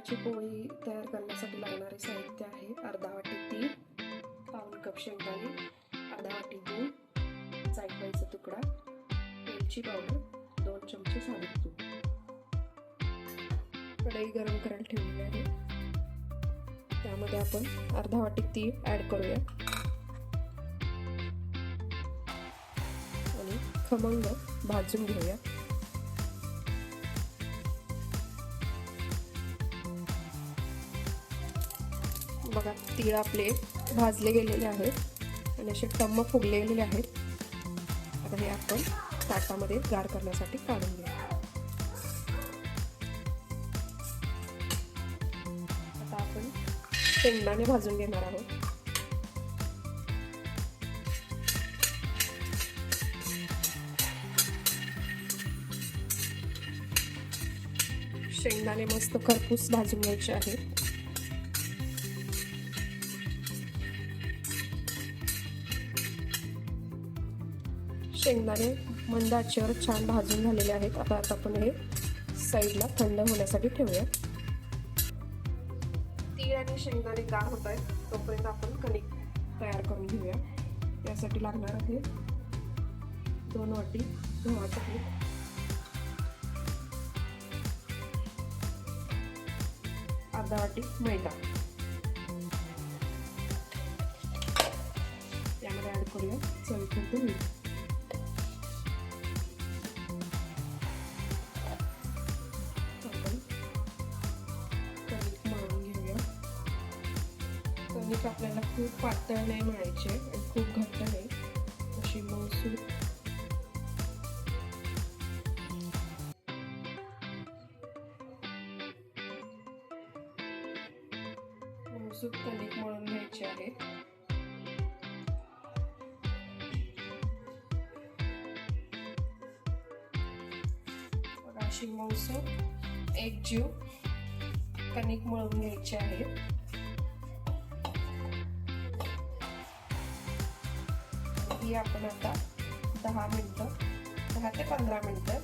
तांदळाची पोळी तयार करण्यासाठी लागणारे साहित्य आहे अर्धा वाटी तीळ पाऊन कप शेंगदाणे अर्धा वाटी गूळ जायफळीचा तुकडा वेलची पावडर दोन चमचे साधे तूप. कढई गरम करायला ठेवली आहे. त्यामध्ये आपण अर्धा वाटी तीळ ॲड करूया. आणि खमंग भाजून घेऊया. बघा तीळ आपले भाजले गेलेले आहेत आणि असे टम्म फुगलेले आहेत. आता हे आपण ताटामध्ये गार करण्यासाठी काढून घेऊ. आता आपण शेंगदाणे भाजून घेणार आहोत. शेंगदाणे मस्त खरपूस भाजून घ्यायचे आहेत. शेंगदाणे मंद आचेवर छान भाजून झालेले आहेत. आता आता आपण हे साईडला थंड होण्यासाठी ठेवूया तीळ आणि शेंगदाणे गार होत आहेत. तोपर्यंत आपण कणिक तयार करून घेऊया. त्यासाठी लागणार आहे दोन वाटी गव्हाचं पीठ. अर्धा वाटी मैदा. यामध्ये ऍड करूया चवीपुरतं मीठ. कणिक आपल्याला खूप पातळ नाही मळायचे आणि खूप घट्ट नाही. अशी मसूर मसूर कणिक मळून घ्यायचे आहेत. अशी मौसूद एक जीव कणिक मळून घ्यायचे आहे ही आपण आता. दहा मिनटं. दहा ते पंधरा मिनटं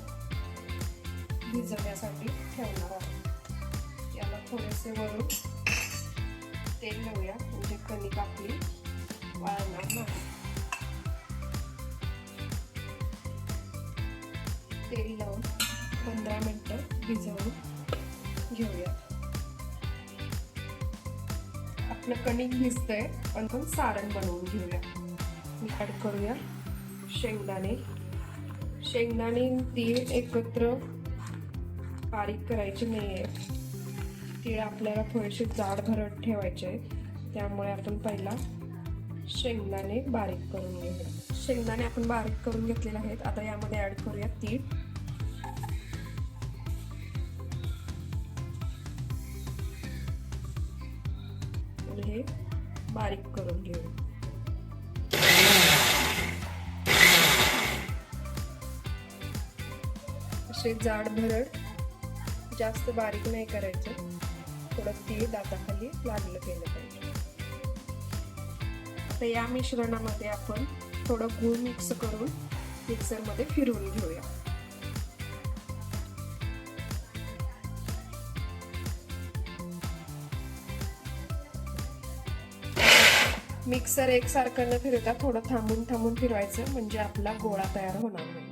भिजवण्यासाठी ठेवणार आहोत. याला थोडेसे वरून तेल लावूया म्हणजे कणिक आपली वाळणार नाही. तेल लावून पंधरा मिनटं भिजवून घेऊया. आपलं कणिक भिजतंय पण सारण बनवून घेऊया. ॲड करूया. शेंगदाणे. शेंगदाणे तीळ एकत्र बारीक करायचे नाही आहे तीळ आपल्याला थोडेसे जाड भरट ठेवायचे आहेत. त्यामुळे आपण पहिला शेंगदाणे बारीक करून घेऊया. शेंगदाणे आपण बारीक करून घेतलेले आहेत. आता यामध्ये ॲड करूया तीळ. हे बारीक करून घेऊ असे जाड भरड जास्त बारीक नाही करायचं. थोडं तीळ दाताखाली लागलं केलं पाहिजे. तर या मिश्रणामध्ये आपण थोडं गूळ मिक्स करून मिक्सरमध्ये फिरवून घेऊया. मिक्सर एकसारखं न फिरवता थोडं थांबून थांबून फिरवायचं म्हणजे आपला गोळा तयार होणार नाही.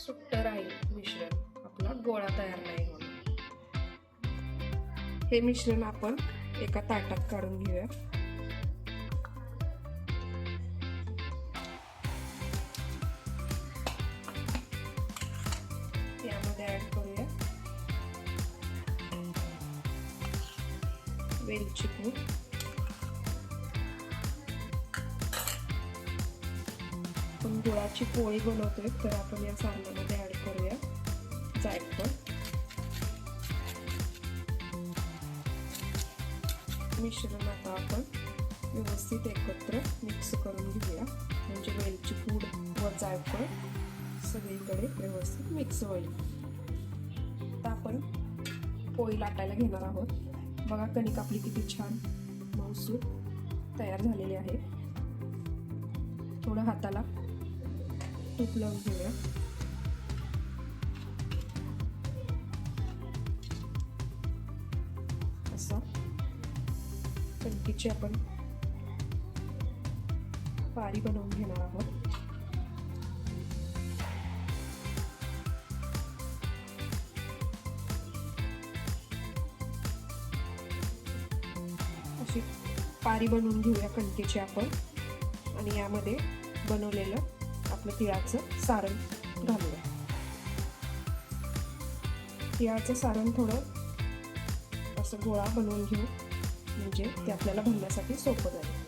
सुट्ट राहील मिश्रण. आपला गोळा तयार नाही होणार हे मिश्रण आपण एका ताटात काढून घेऊया. यामध्ये ऍड करूया. वेलची पूड. गुळाची पोळी बनवतोय तर आपण या सारणामध्ये ॲड करूया. जायफळ मिश्रण आता आपण व्यवस्थित एकत्र मिक्स करून घेऊया. म्हणजे वेलची पूड व जायफळ सगळीकडे व्यवस्थित मिक्स होईल. आता आपण पोळी लाटायला घेणार आहोत. बघा कणिक आपली किती छान मौसूद तयार झालेली आहे. थोडं हाताला तूप लावून घेऊया असं. कणकीची आपण पारी बनवून घेणार आहोत. अशी पारी बनवून घेऊया कणकेची आपण. आणि यामध्ये बनवलेलं आपलं तिळाचं सारण घालूया. तिळाचं सारण थोडं असं गोळा बनवून घेऊ. म्हणजे ते आपल्याला भरण्यासाठी सोपं जाईल.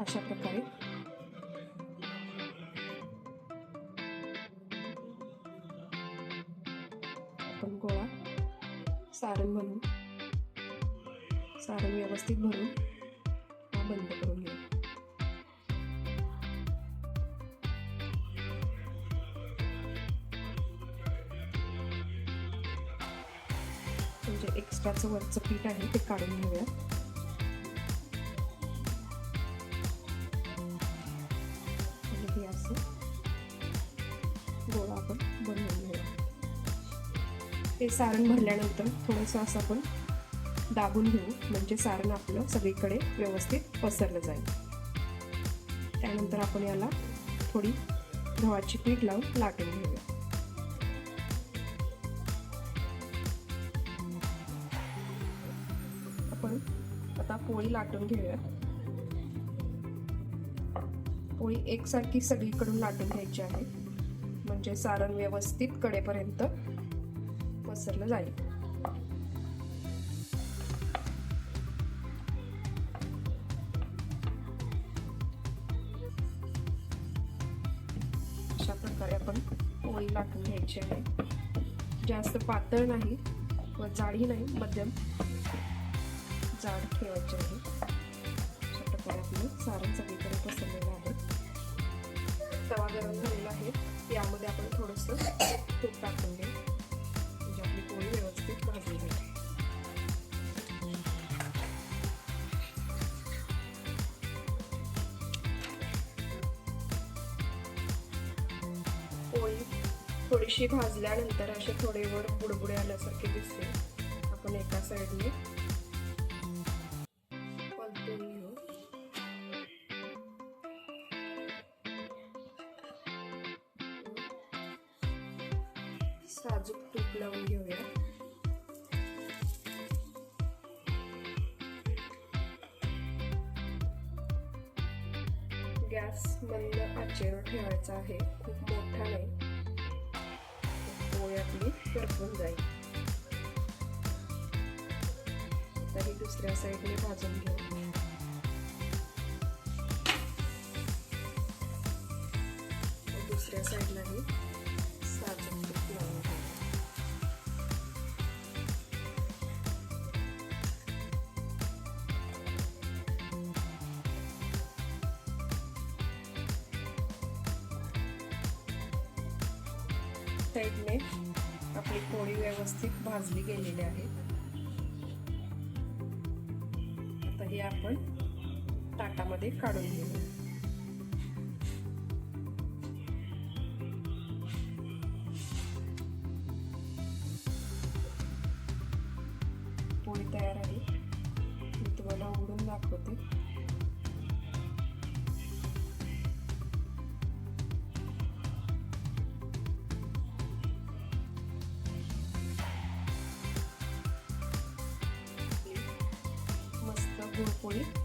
अशा प्रकारे. आपण गोळा सारण म्हणून सारण व्यवस्थित भरून हा बंद करून घेऊ. म्हणजे एक्स्ट्राचं वरचं पीठ आहे ते काढून घेऊया. आणि हे असं गोळा आपण बनवून घेऊया. ते सारण भरल्यानंतर थोडंसं असं आपण दाबून घेऊ. म्हणजे सारण आपलं सगळीकडे व्यवस्थित पसरलं जाईल. त्यानंतर आपण याला थोडी गव्हाची पीठ लावून लाटून घेऊया. आपण आता पोळी लाटून घेऊया पोळी एकसारखी सगळीकडून लाटून घ्यायची आहे. म्हणजे सारण व्यवस्थित कडेपर्यंत पसरलं जाईल. अशा प्रकारे आपण पोळी लाटून घ्यायची आहे. जास्त पातळ नाही व जाडी नाही मध्यम जाड ठेवायची आहे. अशा प्रकारे आपलं सारण सगळीकडे पसरलेलं आहे. तवा गरम झालेला आहे. यामध्ये आपण थोडंसं तूप टाकून घेऊ म्हणजे आपली पोळी व्यवस्थित भाजली जाते थोडीशी भाजल्यानंतर असे थोडे वर बुडबुडे आल्यासारखे दिसते. आपण एका साईडने पलटून घेऊ. साजूक तूप लावून घेऊया. गॅस मंद आचेवर ठेवायचा आहे. खूप करपून जाईल. आता ही दुसऱ्या साईडने भाजून घेऊ. दुसऱ्या साईडलाही साजूक तूप लावून साईडने हे पोळी व्यवस्थित भाजली गेलेली आहे. आता हे आपण ताटामध्ये काढून घेऊ. पोळी तयार आहे. मी तुम्हाला उघडून दाखवते. मस्त गुळपोळी